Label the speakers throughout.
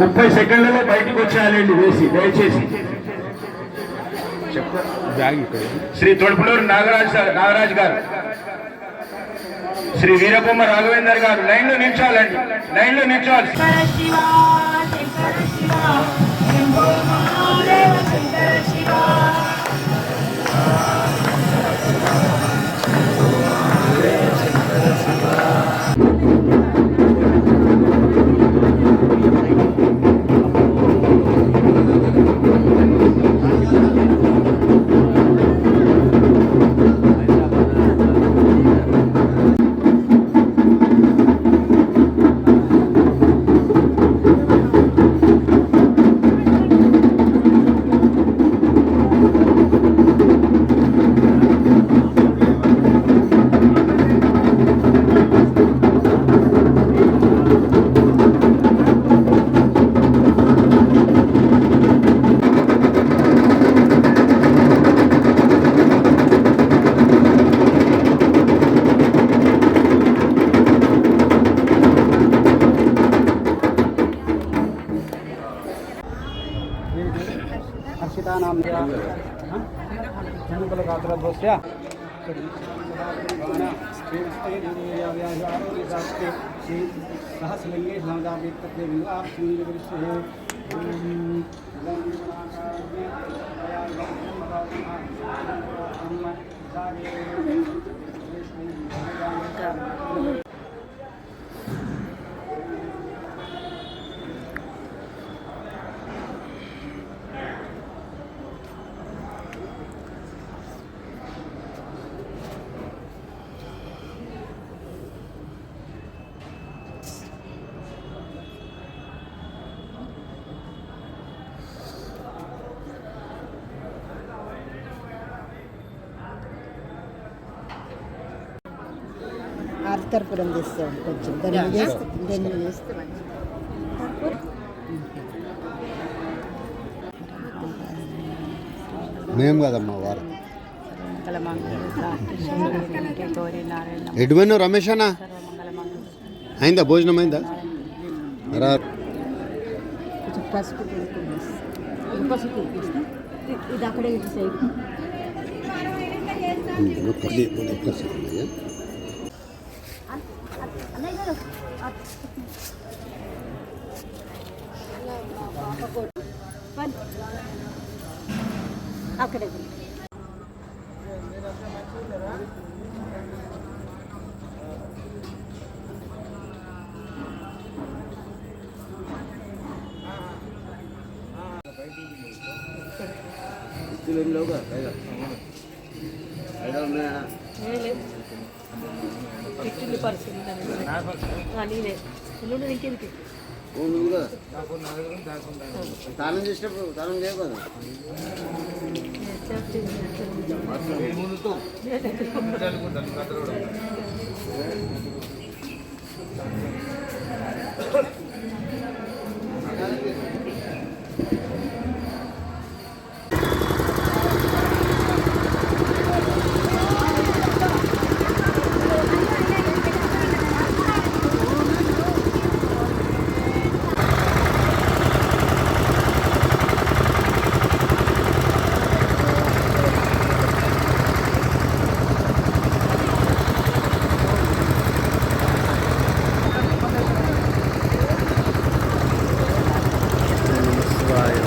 Speaker 1: ముప్పై సెకండ్లలో బయటకు వచ్చేయాలండి వేసి దయచేసి. శ్రీ తొడుపులూరు నాగరాజ్ నాగరాజ్ గారు. శ్రీ వీరబొమ్మ రాఘవేందర్ గారు లైన్లో నిల్చోవాలండి లైన్లో నిల్చోవాలి
Speaker 2: శంకర శివ.
Speaker 3: गुरुकुलगात्रध्वस्य सहस्रलिंगेश आप
Speaker 4: ఆర్తర్పురం తెస్తాం కొంచెం. దాన్ని దాన్ని.
Speaker 5: మేము కదమ్మా వారు. ఎటువైనా రమేష్ అన్న అయిందా భోజనం అయిందా?
Speaker 4: పసుపు వేసి. ఇది పసుపు కుంకుమ. ఇ- ఇది అక్కడే ఇటు సైడ్
Speaker 5: ఒక్క- ఒక్క సెకండ్ అయ్యా.
Speaker 4: అక్కడే
Speaker 2: ఇట్టిల్లి పరిస్థితి నేనే. ఎల్లుండి ఇంకెందుకు?
Speaker 5: స్నానం చేసినప్పుడు స్నానం చేయకూడదు.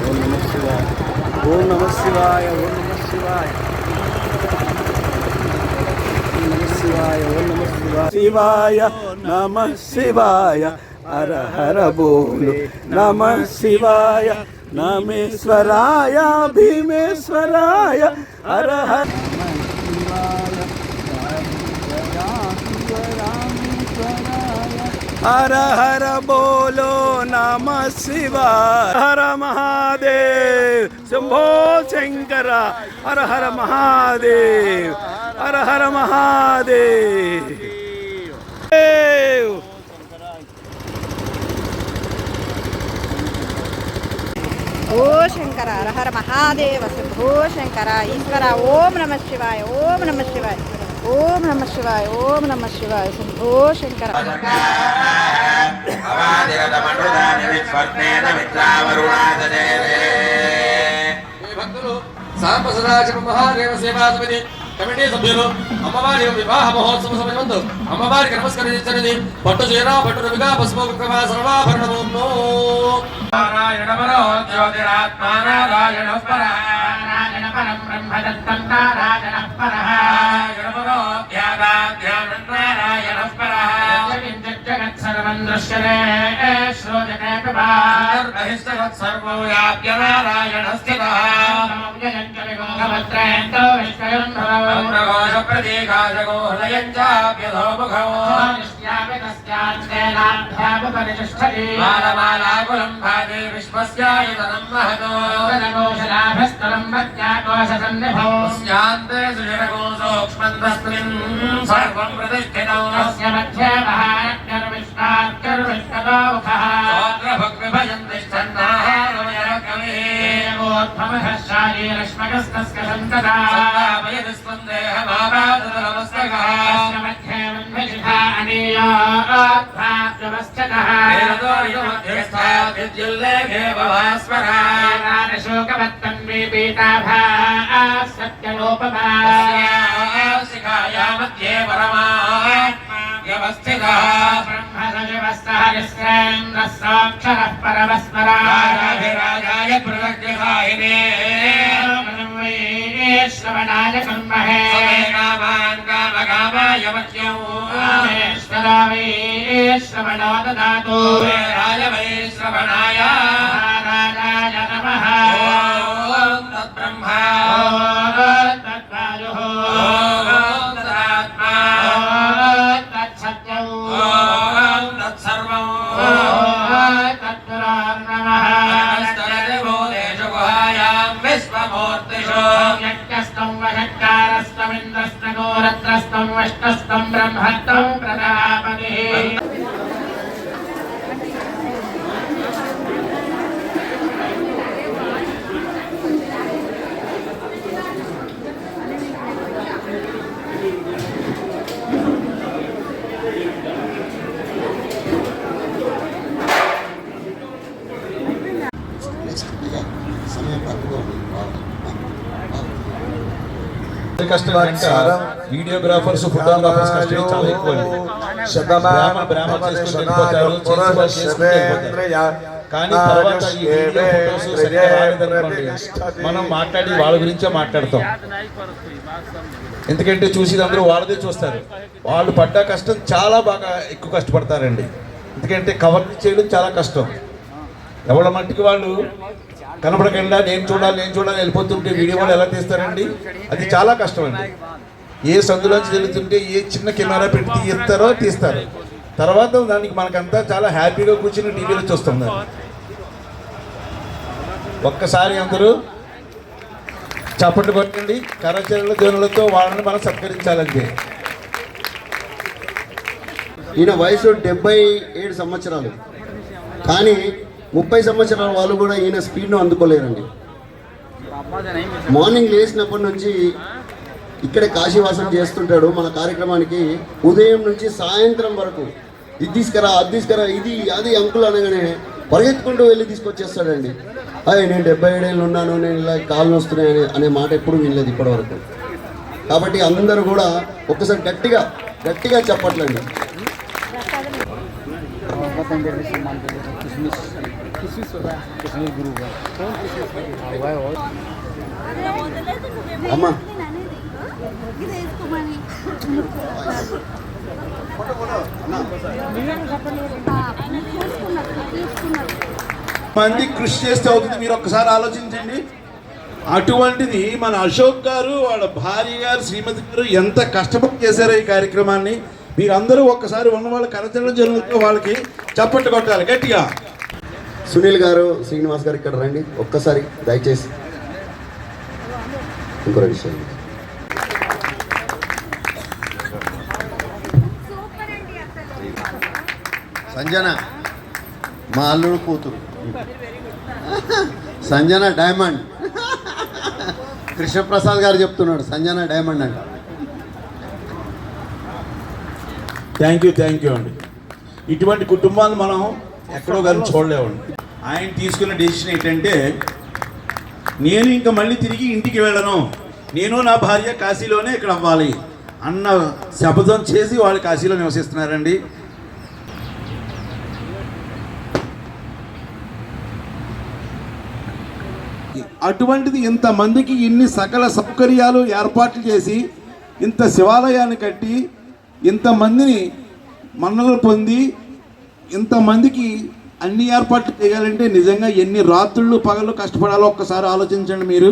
Speaker 3: ఓం నమ శివాయ ఓం నమ శివాయ ఓం నమ శివాయ. ఓం నమ శివాయ శివాయ. నమ శివాయ హర హర బోలు. నమ శివాయ నమేశ్వరాయ భీమేశ్వరాయ హర హర हर हर बोलो नम शिवाय हर महादेव, शंभो शंकर। हर हर महादेव, हर हर महादेव।
Speaker 4: ओ शंकर, हर हर महादेव शंकर। ईश्वरा, ओम नमः शिवाय, ओम नमः शिवाय। ఓం నమ శివాయ ఓం నమ శివాయ శంభో శంకర.
Speaker 6: మహాదేవ సేవా సమితి కమిటీ సభ్యులు అమ్మవారి వివాహ మహోత్సవ సమయమందు అమ్మవారికి నమస్కరించనిది పట్టు చీర పట్టు రవిగా పసుపు కుంకుమ సర్వాభరణము
Speaker 7: నారాయణ పరో జ్యోతిరాత్మా నారాయణ పర
Speaker 8: నారాయణ పరం బ్రహ్మదత్తం నారాయణ పరః.
Speaker 7: నారాయణ పరో ధ్యానాధ్యానం నారాయణ పర
Speaker 8: జగత్ సర్వం దృశ్యతే ष्ठति
Speaker 7: बालबालाकुलम् भाति विश्वस्यायतनम् महतोषलाभस्तरम् वत्याकोशसन्निभौ
Speaker 8: स्यान्ते सुषरको सूक्ष्मन्तस्मिन् सर्वम्
Speaker 7: प्रतिष्ठितौ। तस्य
Speaker 8: मध्ये महायज्ञर्विष्णार्कर्विष्णतो मुखः
Speaker 7: गोत्रभग्निभयम् तिष्ठन्नाहारमयकविः
Speaker 8: शारीरश्मकस्तस्य सन्तता। देहमापादनमस्तकः అనీయోద్భావ్యవస్థితः
Speaker 7: వేదో ఇదమధ్యస్థాత్ విద్యుల్లేఖే భవాస్వరా
Speaker 8: శోకవత్తన్వే పీతాభా సత్యలోపమా
Speaker 7: శిఖాయా మధ్యే పరమాత్మా వ్యవస్థితः
Speaker 8: బ్రహ్మసజవస్తహరిశ్రేంద్రः సాక్షరः పరమస్మరాయ
Speaker 7: రాజాధిరాజాయ ప్రదగ్ధ్యహాయినే
Speaker 8: శ్రవణాయ. వషట్కారస్తమింద్రస్తగోరత్రస్తం వష్టస్తం బ్రహ్మత్తం ప్రజాపతి
Speaker 9: కష్టం వీడియోగ్రాఫర్స్ ఫోటోగ్రాఫర్స్ కష్టం చాలా ఎక్కువ. బ్రాహ్మణ బ్రాహ్మణ. కానీ తర్వాత ఈ వీడియో ఫోటోస్ సరిగ్గా రాలేదనుకోండి, మనం మాట్లాడి వాళ్ళ గురించే మాట్లాడతాం. ఎందుకంటే చూసేది అందరూ వాళ్ళదే చూస్తారు. వాళ్ళు పడ్డ కష్టం చాలా బాగా ఎక్కువ కష్టపడతారండి. ఎందుకంటే కవర్ చేయడం చాలా కష్టం. ఎవరి మట్టికి వాళ్ళు కనపడకుండా నేను చూడాలి నేను చూడాలి వెళ్ళిపోతుంటే వీడియో కూడా ఎలా తీస్తారండి? అది చాలా కష్టం అండి ఏ సందులోంచి వెళ్తుంటే ఏ చిన్న కెమెరా పెట్టి తీస్తారో తీస్తారు. తర్వాత దానికి మనకంతా చాలా హ్యాపీగా కూర్చుని టీవీలో చూస్తాం ఒక్కసారి అందరూ చప్పట్లు కొట్టండి. కరచరణ ధ్వనులతో వాళ్ళని మనం సత్కరించాలంటే.
Speaker 10: ఈయన వయసు డెబ్బై ఏడు సంవత్సరాలు. కానీ ముప్పై సంవత్సరాల వాళ్ళు కూడా ఈయన స్పీడ్ను అందుకోలేరండి. మార్నింగ్ లేచినప్పటి నుంచి ఇక్కడే కాశీవాసం చేస్తుంటాడు. మన కార్యక్రమానికి ఉదయం నుంచి సాయంత్రం వరకు ఇది తీసుకురా అది తీసుకురా ఇది అది అంకుల్ అనగానే పరిగెత్తుకుంటూ వెళ్ళి తీసుకొచ్చేస్తాడండి. అయ్యి నేను డెబ్బై ఏడేళ్ళు ఉన్నాను నేను ఇలా కాళ్ళు వస్తున్నాయని అనే అనే మాట ఎప్పుడు వినలేదు ఇప్పటివరకు. కాబట్టి అందరూ కూడా ఒక్కసారి గట్టిగా గట్టిగా చెప్పట్లండి. అమ్మా
Speaker 4: ఇది వేసుకోమని తీసుకున్నారు తీసుకున్నారు
Speaker 9: మంది కృషి చేస్తే అవుతుంది. మీరు ఒక్కసారి ఆలోచించండి. అటువంటిది మన అశోక్ గారు వాళ్ళ భార్య గారు శ్రీమతి గారు ఎంత కష్టపడి చేశారో ఈ కార్యక్రమాన్ని. మీరు ఒక్కసారి ఉన్న వాళ్ళు కరచరణ జరుగుతున్న వాళ్ళకి చప్పట్లు కొట్టాలి గట్టిగా.
Speaker 10: సునీల్ గారు శ్రీనివాస్ గారు ఇక్కడ రండి. ఒక్కసారి దయచేసి ఇంకో విషయం సంజన మా అల్లుడు కూతురు. సంజన డైమండ్. కృష్ణప్రసాద్ గారు చెప్తున్నాడు సంజన డైమండ్ అంట.
Speaker 9: థ్యాంక్ యూ థ్యాంక్ యూ అండి. ఇటువంటి కుటుంబాలు మనం ఎక్కడో కానీ చూడలేమండి ఆయన తీసుకున్న డెసిషన్ ఏంటంటే నేను ఇంకా మళ్ళీ తిరిగి ఇంటికి వెళ్ళను. నేను నా భార్య కాశీలోనే ఇక్కడ అవ్వాలి అన్న శపథం చేసి వాళ్ళు కాశీలో నివసిస్తున్నారండి. అటువంటిది ఇంతమందికి ఇన్ని సకల సౌకర్యాలు ఏర్పాట్లు చేసి ఇంత శివాలయాన్ని కట్టి ఇంతమందిని మన్నలు పొంది ఇంతమందికి అన్ని ఏర్పాట్లు చేయాలంటే నిజంగా ఎన్ని రాత్రులు పగలు కష్టపడాలో ఒక్కసారి ఆలోచించండి మీరు.